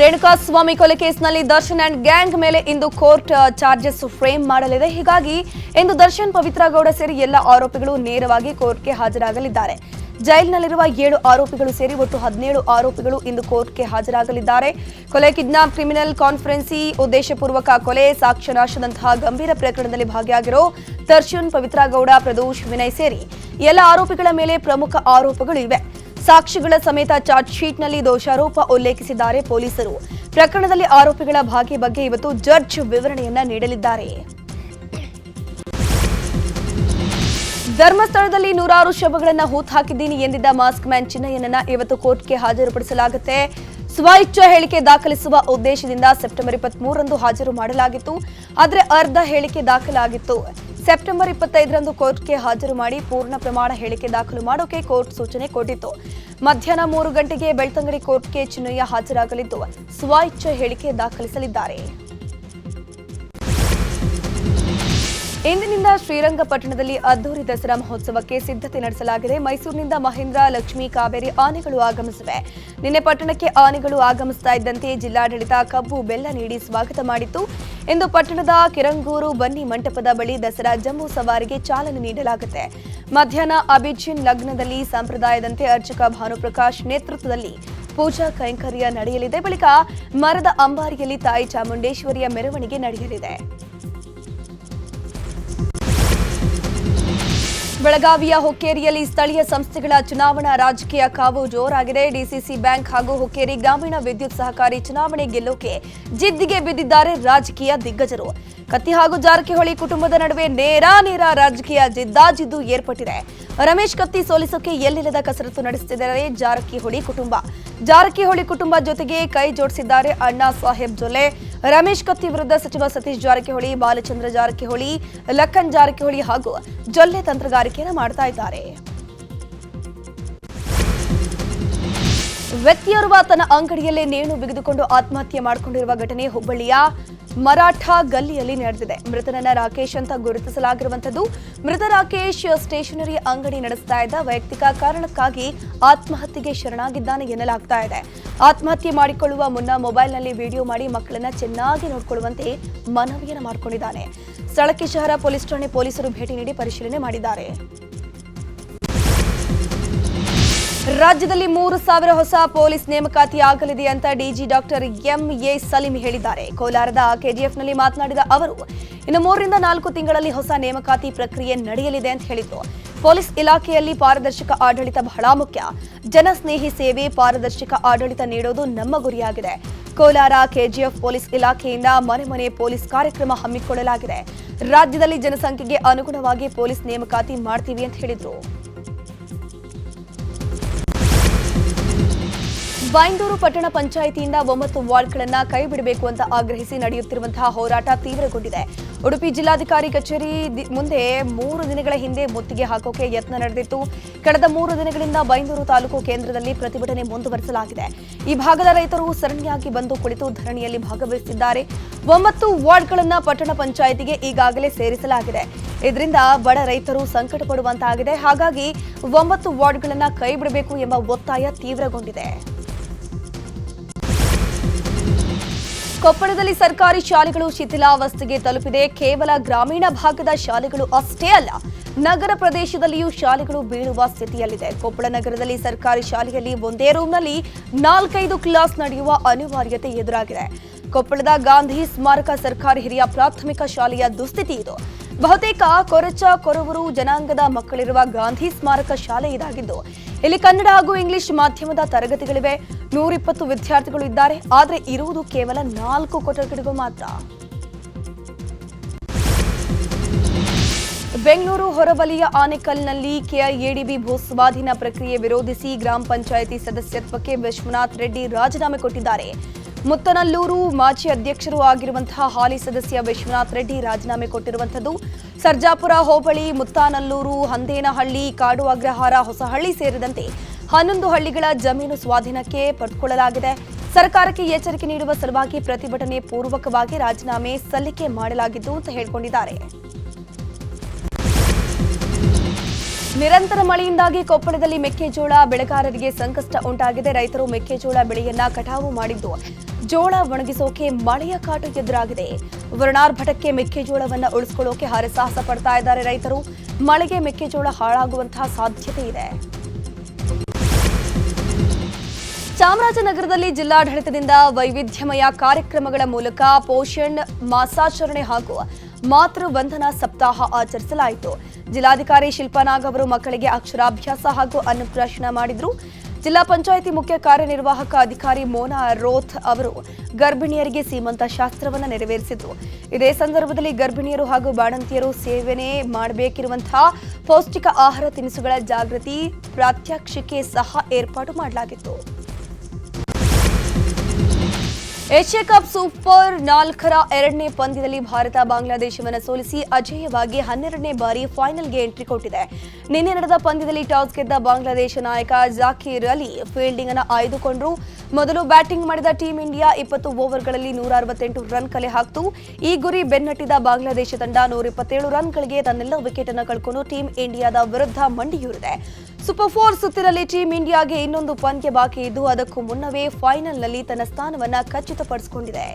ರೇಣುಕಾಸ್ವಾಮಿ ಕೊಲೆ ಕೇಸ್ನಲ್ಲಿ Darshan and gang ಮೇಲೆ ಇಂದು ಕೋರ್ಟ್ ಚಾರ್ಜಸ್ ಫ್ರೇಮ್ ಮಾಡಲಿದೆ. ಹೀಗಾಗಿ ಇಂದು ದರ್ಶನ್, ಪವಿತ್ರ ಗೌಡ ಸೇರಿ ಎಲ್ಲ ಆರೋಪಿಗಳು ನೇರವಾಗಿ ಕೋರ್ಟ್ಗೆ ಹಾಜರಾಗಲಿದ್ದಾರೆ. ಜೈಲಿನಲ್ಲಿರುವ ಏಳು ಆರೋಪಿಗಳು ಸೇರಿ ಒಟ್ಟು ಹದಿನೇಳು ಆರೋಪಿಗಳು ಇಂದು ಕೋರ್ಟ್ಗೆ ಹಾಜರಾಗಲಿದ್ದಾರೆ. ಕೊಲೆ ಕಿಡ್ನಾಪ್, ಕ್ರಿಮಿನಲ್ ಕಾನ್ಫರೆನ್ಸಿ, ಉದ್ದೇಶಪೂರ್ವಕ ಕೊಲೆ, ಸಾಕ್ಷ್ಯನಾಶದಂತಹ ಗಂಭೀರ ಪ್ರಕರಣದಲ್ಲಿ ಭಾಗಿಯಾಗಿರೋ ದರ್ಶನ್ ಪವಿತ್ರಗೌಡ ಪ್ರದೋಷ್ ವಿನಯ್ ಸೇರಿ ಎಲ್ಲ ಆರೋಪಿಗಳ ಮೇಲೆ ಪ್ರಮುಖ ಆರೋಪಗಳು ಇವೆ. ಸಾಕ್ಷಿಗಳ ಸಮೇತ ಚಾರ್ಜ್ ಶೀಟ್ನಲ್ಲಿ ದೋಷಾರೋಪ ಉಲ್ಲೇಖಿಸಿದ್ದಾರೆ ಪೊಲೀಸರು. ಪ್ರಕರಣದಲ್ಲಿ ಆರೋಪಿಗಳ ಭಾಗಿ ಬಗ್ಗೆ ಇವತ್ತು ಜಡ್ಜ್ ವಿವರಣೆಯನ್ನ ನೀಡಲಿದ್ದಾರೆ. ಧರ್ಮಸ್ಥಳದಲ್ಲಿ ನೂರಾರು ಶವಗಳನ್ನು ಹಾಕಿದ್ದೀನಿ ಎಂದಿದ್ದ ಮಾಸ್ಕ್ ಮ್ಯಾನ್ ಚಿನ್ನಯ್ಯನನ್ನ ಇವತ್ತು ಕೋರ್ಟ್ಗೆ ಹಾಜರುಪಡಿಸಲಾಗುತ್ತೆ. ಸ್ವಇಚ್ಛಾ ಹೇಳಿಕೆ ದಾಖಲಿಸುವ ಉದ್ದೇಶದಿಂದ ಸೆಪ್ಟೆಂಬರ್ ಇಪ್ಪತ್ತ್ ಮೂರರಂದು ಹಾಜರು ಮಾಡಲಾಗಿತ್ತು. ಆದರೆ ಅರ್ಧ ಹೇಳಿಕೆ ದಾಖಲಾಗಿತ್ತು. ಸೆಪ್ಟೆಂಬರ್ ಇಪ್ಪತ್ತೈದರಂದು ಕೋರ್ಟ್ಗೆ ಹಾಜರು ಮಾಡಿ ಪೂರ್ಣ ಪ್ರಮಾಣ ಹೇಳಿಕೆ ದಾಖಲು ಮಾಡೋಕೆ ಕೋರ್ಟ್ ಸೂಚನೆ ಕೊಟ್ಟಿತ್ತು. ಮಧ್ಯಾಹ್ನ ಮೂರು ಗಂಟೆಗೆ ಬೆಳ್ತಂಗಡಿ ಕೋರ್ಟ್ಗೆ ಚಿನ್ನಯ್ಯ ಹಾಜರಾಗಲಿದ್ದು, ಸ್ವಇಚ್ಛ ಹೇಳಿಕೆ ದಾಖಲಿಸಲಿದ್ದಾರೆ. ಇಂದಿನಿಂದ ಶ್ರೀರಂಗಪಟ್ಟಣದಲ್ಲಿ ಅದ್ದೂರಿ ದಸರಾ ಮಹೋತ್ಸವಕ್ಕೆ ಸಿದ್ಧತೆ ನಡೆಸಲಾಗಿದೆ. ಮೈಸೂರಿನಿಂದ ಮಹೇಂದ್ರ, ಲಕ್ಷ್ಮೀ, ಕಾವೇರಿ ಆನೆಗಳು ಆಗಮಿಸಿವೆ. ನಿನ್ನೆ ಪಟ್ಟಣಕ್ಕೆ ಆನೆಗಳು ಆಗಮಿಸ್ತಾ ಇದ್ದಂತೆ ಜಿಲ್ಲಾಡಳಿತ ಕಬ್ಬು, ಬೆಲ್ಲ ನೀಡಿ ಸ್ವಾಗತ ಮಾಡಿತ್ತು. ಇಂದು ಪಟ್ಟಣದ ಕಿರಂಗೂರು ಬನ್ನಿ ಮಂಟಪದ ಬಳಿ ದಸರಾ ಜಂಬೂ ಸವಾರಿಗೆ ಚಾಲನೆ ನೀಡಲಾಗುತ್ತೆ. ಮಧ್ಯಾಹ್ನ ಅಭಿಜಿನ್ ಲಗ್ನದಲ್ಲಿ ಸಂಪ್ರದಾಯದಂತೆ ಅರ್ಚಕ ಭಾನುಪ್ರಕಾಶ್ ನೇತೃತ್ವದಲ್ಲಿ ಪೂಜಾ ಕೈಂಕರ್ಯ ನಡೆಯಲಿದೆ. ಬಳಿಕ ಮರದ ಅಂಬಾರಿಯಲ್ಲಿ ತಾಯಿ ಚಾಮುಂಡೇಶ್ವರಿಯ ಮೆರವಣಿಗೆ ನಡೆಯಲಿದೆ. ಬೆಳಗಾವಿಯ ಹುಕ್ಕೇರಿಯಲ್ಲಿ ಸ್ಥಳೀಯ ಸಂಸ್ಥೆಗಳ ಚುನಾವಣಾ ರಾಜಕೀಯ ಕಾವು ಜೋರಾಗಿದೆ. ಡಿಸಿಸಿ ಬ್ಯಾಂಕ್ ಹಾಗೂ ಹುಕ್ಕೇರಿ ಗ್ರಾಮೀಣ ವಿದ್ಯುತ್ ಸಹಕಾರಿ ಚುನಾವಣೆ ಗೆಲ್ಲೋಕೆ ಜಿದ್ದಿಗೆ ಬಿದ್ದಿದ್ದಾರೆ ರಾಜಕೀಯ ದಿಗ್ಗಜರು. ಕತ್ತಿ ಹಾಗೂ ಜಾರಕಿಹೊಳಿ ಕುಟುಂಬದ ನಡುವೆ ನೇರ ನೇರ ರಾಜಕೀಯ ಜಿದ್ದಾಜಿದ್ದು ಏರ್ಪಟ್ಟಿದೆ. ರಮೇಶ್ ಕತ್ತಿ ಸೋಲಿಸೋಕೆ ಎಲ್ಲಿಲ್ಲದ ಕಸರತ್ತು ನಡೆಸುತ್ತಿದ್ದಾರೆ ಜಾರಕಿಹೊಳಿ ಕುಟುಂಬ. ಜಾರಕಿಹೊಳಿ ಕುಟುಂಬ ಜೊತೆಗೆ ಕೈ ಜೋಡಿಸಿದ್ದಾರೆ ಅಣ್ಣಾ ಸಾಹೇಬ್ ಜೊಲ್ಲೆ. ರಮೇಶ್ ಕತ್ತಿ ವಿರುದ್ಧ ಸಚಿವ ಸತೀಶ್ ಜಾರಕಿಹೊಳಿ, ಬಾಲಚಂದ್ರ ಜಾರಕಿಹೊಳಿ, ಲಖನ್ ಜಾರಕಿಹೊಳಿ ಹಾಗೂ ಜೊಲ್ಲೆ ತಂತ್ರಗಾರಿಕೆಯನ್ನು ಮಾಡ್ತಾ ಇದ್ದಾರೆ. ವ್ಯಕ್ತಿಯೋರ್ವ ತನ್ನ ಅಂಗಡಿಯಲ್ಲೇ ನೇಣು ಬಿಗಿದುಕೊಂಡು ಆತ್ಮಹತ್ಯೆ ಮಾಡಿಕೊಂಡಿರುವ ಘಟನೆ ಹುಬ್ಬಳ್ಳಿಯ ಮರಾಠ ಗಲ್ಲಿಯಲ್ಲಿ ನಡೆದಿದೆ. ಮೃತನನ್ನ ರಾಕೇಶ್ ಅಂತ ಗುರುತಿಸಲಾಗಿರುವಂತದ್ದು ಮೃತ ರಾಕೇಶ್ ಸ್ಟೇಷನರಿ ಅಂಗಡಿ ನಡೆಸ್ತಾ ಇದ್ದ. ವೈಯಕ್ತಿಕ ಕಾರಣಕ್ಕಾಗಿ ಆತ್ಮಹತ್ಯೆಗೆ ಶರಣಾಗಿದ್ದಾನೆ ಎನ್ನಲಾಗ್ತಾ ಇದೆ. ಆತ್ಮಹತ್ಯೆ ಮಾಡಿಕೊಳ್ಳುವ ಮುನ್ನ ಮೊಬೈಲ್ನಲ್ಲಿ ವಿಡಿಯೋ ಮಾಡಿ ಮಕ್ಕಳನ್ನ ಚೆನ್ನಾಗಿ ನೋಡಿಕೊಳ್ಳುವಂತೆ ಮನವಿಯನ್ನು ಮಾಡಿಕೊಂಡಿದ್ದಾನೆ. ಸ್ಥಳಕ್ಕೆ ಶಹರ ಪೊಲೀಸ್ ಠಾಣೆ ಪೊಲೀಸರು ಭೇಟಿ ನೀಡಿ ಪರಿಶೀಲನೆ ಮಾಡಿದ್ದಾರೆ. ರಾಜ್ಯದಲ್ಲಿ ಮೂರು ಸಾವಿರ ಹೊಸ ಪೊಲೀಸ್ ನೇಮಕಾತಿ ಆಗಲಿದೆ ಅಂತ DG doctor M A Saleem ಹೇಳಿದ್ದಾರೆ. ಕೋಲಾರದ ಕೆಜಿಎಫ್ನಲ್ಲಿ ಮಾತನಾಡಿದ ಅವರು, ಇನ್ನು ಮೂರರಿಂದ ನಾಲ್ಕು ತಿಂಗಳಲ್ಲಿ ಹೊಸ ನೇಮಕಾತಿ ಪ್ರಕ್ರಿಯೆ ನಡೆಯಲಿದೆ ಅಂತ ಹೇಳಿದ್ರು. ಪೊಲೀಸ್ ಇಲಾಖೆಯಲ್ಲಿ ಪಾರದರ್ಶಕ ಆಡಳಿತ ಬಹಳ ಮುಖ್ಯ. ಜನಸ್ನೇಹಿ ಸೇವೆ ಪಾರದರ್ಶಕ ಆಡಳಿತ ನೀಡೋದು ನಮ್ಮ ಗುರಿಯಾಗಿದೆ. ಕೋಲಾರ ಕೆಜಿಎಫ್ ಪೊಲೀಸ್ ಇಲಾಖೆಯಿಂದ ಮನೆ ಮನೆ ಪೊಲೀಸ್ ಕಾರ್ಯಕ್ರಮ ಹಮ್ಮಿಕೊಳ್ಳಲಾಗಿದೆ. ರಾಜ್ಯದಲ್ಲಿ ಜನಸಂಖ್ಯೆಗೆ ಅನುಗುಣವಾಗಿ ಪೊಲೀಸ್ ನೇಮಕಾತಿ ಮಾಡ್ತೀವಿ ಅಂತ ಹೇಳಿದ್ರು. ಬೈಂದೂರು ಪಟ್ಟಣ ಪಂಚಾಯಿತಿಯಿಂದ ಒಂಬತ್ತು ವಾರ್ಡ್ಗಳನ್ನು ಕೈಬಿಡಬೇಕು ಅಂತ ಆಗ್ರಹಿಸಿ ನಡೆಯುತ್ತಿರುವಂತಹ ಹೋರಾಟ ತೀವ್ರಗೊಂಡಿದೆ. ಉಡುಪಿ ಜಿಲ್ಲಾಧಿಕಾರಿ ಕಚೇರಿ ಮುಂದೆ ಮೂರು ದಿನಗಳ ಹಿಂದೆ ಮುತ್ತಿಗೆ ಹಾಕೋಕೆ ಯತ್ನ ನಡೆದಿತ್ತು. ಕಳೆದ ಮೂರು ದಿನಗಳಿಂದ ಬೈಂದೂರು ತಾಲೂಕು ಕೇಂದ್ರದಲ್ಲಿ ಪ್ರತಿಭಟನೆ ಮುಂದುವರೆಸಲಾಗಿದೆ. ಈ ಭಾಗದ ರೈತರು ಸರಣಿಯಾಗಿ ಬಂದು ಕುಳಿತು ಧರಣಿಯಲ್ಲಿ ಭಾಗವಹಿಸಿದ್ದಾರೆ ಒಂಬತ್ತು ವಾರ್ಡ್ಗಳನ್ನು ಪಟ್ಟಣ ಪಂಚಾಯಿತಿಗೆ ಈಗಾಗಲೇ ಸೇರಿಸಲಾಗಿದೆ. ಇದರಿಂದ ಬಡ ರೈತರು ಸಂಕಟ ಪಡುವಂತಾಗಿದೆ ಹಾಗಾಗಿ ಒಂಬತ್ತು ವಾರ್ಡ್ಗಳನ್ನು ಕೈಬಿಡಬೇಕು ಎಂಬ ಒತ್ತಾಯ ತೀವ್ರಗೊಂಡಿದೆ. ಕೊಪ್ಪಳದಲ್ಲಿ ಸರ್ಕಾರಿ ಶಾಲೆಗಳು ಶಿಥಿಲಾವಸ್ಥೆಗೆ ತಲುಪಿದೆ. ಕೇವಲ ಗ್ರಾಮೀಣ ಭಾಗದ ಶಾಲೆಗಳು ಅಷ್ಟೇ ಅಲ್ಲ, ನಗರ ಪ್ರದೇಶದಲ್ಲಿಯೂ ಶಾಲೆಗಳು ಬೀಳುವ ಸ್ಥಿತಿಯಲ್ಲಿದೆ. ಕೊಪ್ಪಳ ನಗರದಲ್ಲಿ ಸರ್ಕಾರಿ ಶಾಲೆಯಲ್ಲಿ ಒಂದೇ ರೂಮ್ನಲ್ಲಿ ನಾಲ್ಕೈದು ಕ್ಲಾಸ್ ನಡೆಯುವ ಅನಿವಾರ್ಯತೆ ಎದುರಾಗಿದೆ. ಕೊಪ್ಪಳದ ಗಾಂಧಿ ಸ್ಮಾರಕ ಸರ್ಕಾರಿ ಹಿರಿಯ ಪ್ರಾಥಮಿಕ ಶಾಲೆಯ ದುಸ್ಥಿತಿ ಇದು. ಬಹುತೇಕ ಕೊರಚ ಕೊರವರು ಜನಾಂಗದ ಮಕ್ಕಳಿರುವ ಗಾಂಧಿ ಸ್ಮಾರಕ ಶಾಲೆ ಇದಾಗಿದ್ದು, ಇಲ್ಲಿ ಕನ್ನಡ ಹಾಗೂ ಇಂಗ್ಲಿಷ್ ಮಾಧ್ಯಮದ ತರಗತಿಗಳಿವೆ. ನೂರಿಪ್ಪತ್ತು ವಿದ್ಯಾರ್ಥಿಗಳು ಇದ್ದಾರೆ. ಆದರೆ ಇರುವುದು ಕೇವಲ ನಾಲ್ಕು ಕೊಠಡಿಗಳು ಮಾತ್ರ. ಬೆಂಗಳೂರು ಹೊರವಲಯ ಆನೆಕಲ್ನಲ್ಲಿ ಕೆಐಎಡಿಬಿ ಭೂ ಸ್ವಾಧೀನ ಪ್ರಕ್ರಿಯೆ ವಿರೋಧಿಸಿ ಗ್ರಾಮ ಪಂಚಾಯಿತಿ ಸದಸ್ಯತ್ವಕ್ಕೆ ವಿಶ್ವನಾಥ್ ರೆಡ್ಡಿ ರಾಜೀನಾಮೆ ಕೊಟ್ಟಿದ್ದಾರೆ. ಮುತ್ತನಲ್ಲೂರು ಮಾಜಿ ಅಧ್ಯಕ್ಷರು ಆಗಿರುವಂತಹ ಹಾಲಿ ಸದಸ್ಯ ವಿಶ್ವನಾಥ್ ರೆಡ್ಡಿ ರಾಜೀನಾಮೆ ಕೊಟ್ಟಿರುವಂಥದ್ದು. ಸರ್ಜಾಪುರ ಹೋಬಳಿ, ಮುತ್ತಾನಲ್ಲೂರು, ಹಂದೇನಹಳ್ಳಿ ಕಾಡು ಅಗ್ರಹಾರ ಹೊಸಹಳ್ಳಿ ಸೇರಿದಂತೆ ಹನ್ನೊಂದು ಹಳ್ಳಿಗಳ ಜಮೀನು ಸ್ವಾಧೀನಕ್ಕೆ ಪಡೆದುಕೊಳ್ಳಲಾಗಿದೆ. ಸರ್ಕಾರಕ್ಕೆ ಎಚ್ಚರಿಕೆ ನೀಡುವ ಸಲುವಾಗಿ ಪ್ರತಿಭಟನೆ ಪೂರ್ವಕವಾಗಿ ರಾಜೀನಾಮೆ ಸಲ್ಲಿಕೆ ಮಾಡಲಾಗಿದ್ದು ಅಂತ ಹೇಳಿಕೊಂಡಿದ್ದಾರೆ. ನಿರಂತರ ಮಳೆಯಿಂದಾಗಿ ಕೊಪ್ಪಳದಲ್ಲಿ ಮೆಕ್ಕೆಜೋಳ ಬೆಳೆಗಾರರಿಗೆ ಸಂಕಷ್ಟ ಉಂಟಾಗಿದೆ. ರೈತರು ಮೆಕ್ಕೆಜೋಳ ಬೆಳೆಯನ್ನ ಕಟಾವು ಮಾಡಿದ್ದು, ಜೋಳ ಒಣಗಿಸೋಕೆ ಮಳೆಯ ಕಾಟು ಎದುರಾಗಿದೆ. ವರ್ಣಾರ್ಭಟಕ್ಕೆ ಮೆಕ್ಕೆಜೋಳವನ್ನು ಉಳಿಸಿಕೊಳ್ಳೋಕೆ ಹರಸಾಹಸ ಪಡ್ತಾ ಇದ್ದಾರೆ ರೈತರು. ಮಳೆಗೆ ಮೆಕ್ಕೆಜೋಳ ಹಾಳಾಗುವಂತಹ ಸಾಧ್ಯತೆ ಇದೆ. ಚಾಮರಾಜನಗರದಲ್ಲಿ ಜಿಲ್ಲಾಡಳಿತದಿಂದ ವೈವಿಧ್ಯಮಯ ಕಾರ್ಯಕ್ರಮಗಳ ಮೂಲಕ ಪೋಷಣ್, ಮಾಸಾಚರಣೆ ಹಾಗೂ ಮಾತೃ ವಂದನಾ ಸಪ್ತಾಹ ಆಚರಿಸಲಾಯಿತು. ಜಿಲ್ಲಾಧಿಕಾರಿ ಶಿಲ್ಪಾನಾಗ್ ಅವರು ಮಕ್ಕಳಿಗೆ ಅಕ್ಷರಾಭ್ಯಾಸ ಹಾಗೂ ಅನ್ನಪ್ರಾಶನ ಮಾಡಿದರು. ಜಿಲ್ಲಾ ಪಂಚಾಯಿತಿ ಮುಖ್ಯ ಕಾರ್ಯನಿರ್ವಾಹಕ ಅಧಿಕಾರಿ ಮೋನಾ ರೋಥ್ ಅವರು ಗರ್ಭಿಣಿಯರಿಗೆ ಸೀಮಂತ ಶಾಸ್ತ್ರವನ್ನು ನೆರವೇರಿಸಿದ್ರು. ಇದೇ ಸಂದರ್ಭದಲ್ಲಿ ಗರ್ಭಿಣಿಯರು ಹಾಗೂ ಬಾಣಂತಿಯರು ಸೇವನೆ ಮಾಡಬೇಕಿರುವಂತಹ ಪೌಷ್ಟಿಕ ಆಹಾರ ತಿನಿಸುಗಳ ಜಾಗೃತಿ ಪ್ರಾತ್ಯಕ್ಷಿಕೆ ಸಹ ಏರ್ಪಾಡು ಮಾಡಲಾಗಿತ್ತು. ಏಷ್ಯಾ ಕಪ್ ಸೂಪರ್ ನಾಲ್ಕರ ಎರಡನೇ ಪಂದ್ಯದಲ್ಲಿ ಭಾರತ ಬಾಂಗ್ಲಾದೇಶವನ್ನು ಸೋಲಿಸಿ ಅಜೇಯವಾಗಿ ಹನ್ನೆರಡನೇ ಬಾರಿ ಫೈನಲ್ಗೆ ಎಂಟ್ರಿ ಕೊಟ್ಟಿದೆ. ನಿನ್ನೆ ನಡೆದ ಪಂದ್ಯದಲ್ಲಿ ಟಾಸ್ ಗೆದ್ದ ಬಾಂಗ್ಲಾದೇಶ ನಾಯಕ ಜಾಕಿರ್ ಅಲಿ ಫೀಲ್ಡಿಂಗ್ ಅನ್ನು ಆಯ್ದುಕೊಂಡ್ರು. ಮೊದಲು ಬ್ಯಾಟಿಂಗ್ ಮಾಡಿದ ಟೀಂ ಇಂಡಿಯಾ ಇಪ್ಪತ್ತು ಓವರ್ಗಳಲ್ಲಿ ನೂರ ಅರವತ್ತೆಂಟು ರನ್ ಕಲೆ ಹಾಕಿತು. ಈ ಗುರಿ ಬೆನ್ನಟ್ಟಿದ ಬಾಂಗ್ಲಾದೇಶ ತಂಡ ನೂರ ಇಪ್ಪತ್ತೇಳು ರನ್ಗಳಿಗೆ ತನ್ನೆಲ್ಲ ವಿಕೆಟ್ ಅನ್ನು ಕಳ್ಕೊಂಡು ಟೀಂ ಇಂಡಿಯಾದ ವಿರುದ್ಧ ಮಂಡಿಯೂರಿದೆ. ಸೂಪರ್ ಫೋರ್ ಸುತ್ತಿನಲ್ಲಿ ಟೀಂ ಇಂಡಿಯಾಗೆ ಇನ್ನೊಂದು ಪಂದ್ಯ ಬಾಕಿ ಇದ್ದು, ಅದಕ್ಕೂ ಮುನ್ನವೇ ಫೈನಲ್ನಲ್ಲಿ ತನ್ನ ಸ್ಥಾನವನ್ನು ಖಚಿತಪಡಿಸಿಕೊಂಡಿದೆ.